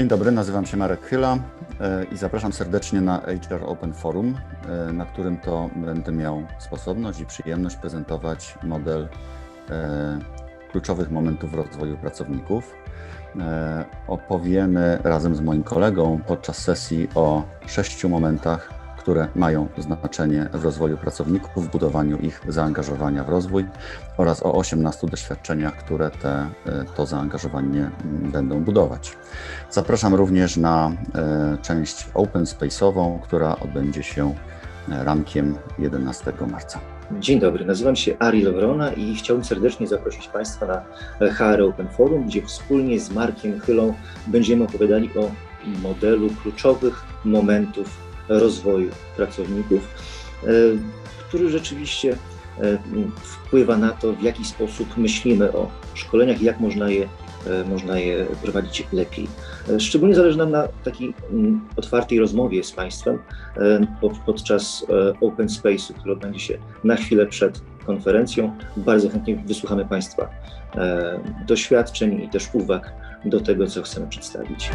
Dzień dobry, nazywam się Marek Chyla e, i zapraszam serdecznie na HR Open Forum, e, na którym to będę miał sposobność i przyjemność prezentować model e, kluczowych momentów rozwoju pracowników. Opowiemy razem z moim kolegą podczas sesji o sześciu momentach, które mają znaczenie w rozwoju pracowników, w budowaniu ich zaangażowania w rozwój oraz o 18 doświadczeniach, które te, e, to zaangażowanie będą budować. Zapraszam również na e, część open space'ową, która odbędzie się e, rankiem 11 marca. Dzień dobry, nazywam się Ari Lewrona i chciałbym serdecznie zaprosić Państwa na HR Open Forum, gdzie wspólnie z Markiem Chylą będziemy opowiadali o modelu kluczowych momentów rozwoju pracowników, e, który rzeczywiście e, wpływa na to, w jaki sposób myślimy o szkoleniach i jak można je, e, można je prowadzić lepiej. Szczególnie zależy nam na takiej mm, otwartej rozmowie z Państwem pod- podczas Open Space'u, który odbędzie się na chwilę przed konferencją. Bardzo chętnie wysłuchamy Państwa doświadczeń i też uwag do tego, co chcemy przedstawić.